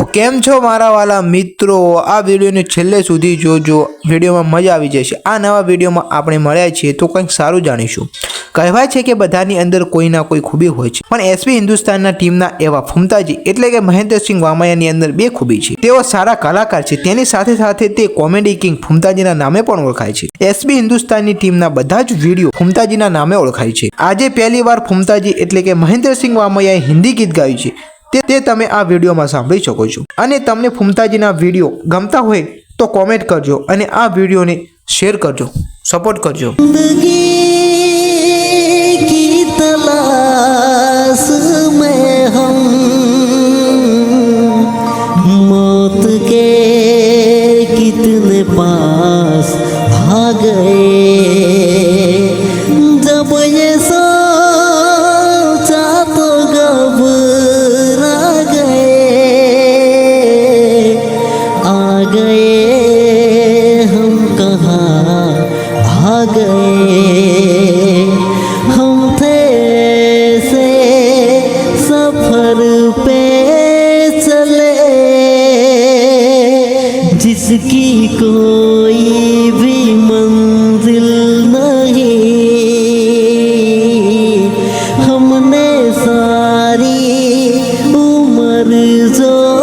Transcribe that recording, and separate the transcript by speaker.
Speaker 1: તો કેમ છો મારા વાલા મિત્રો? આ વિડીયોને છેલ્લે સુધી જોજો. વિડીયોમાં મજા આવી જશે. આ નવા વિડીયોમાં આપણે મળ્યા છીએ તો કંઈક સારું જાણીશું. કહેવાય છે કે બધાની અંદર કોઈ ના કોઈ ખૂબી હોય છે. પણ એસપી હિન્દુસ્તાનના ટીમના એવા ફૂમતાજી એટલે કે મહેન્દ્રસિંહ વામૈયાની અંદર બે ખૂબી છે. તેઓ સારા કલાકાર છે. તેની સાથે સાથે તે કોમેડી કિંગ ફૂમતાજીના નામે પણ ઓળખાય છે. એસબી હિન્દુસ્તાનની ટીમના બધા જ વીડિયો ફૂમતાજીના નામે ઓળખાય છે. આજે પહેલી વાર ફૂમતાજી એટલે કે મહેન્દ્રસિંહ વામૈયાએ હિન્દી ગીત ગાયું છે. તે તે તમે આ વિડીયોમાં સાંભળી શકો છો. અને તમને ફૂમતાજીના વીડિયો ગમતા હોય તો કોમેન્ટ કરજો અને આ વિડીયોને શેર કરજો. સપોર્ટ કરજો.
Speaker 2: मौत के कितने पास आ गए। गए हम थे से सफर पे चले जिसकी कोई भी मंजिल नहीं हमने सारी उम्र जो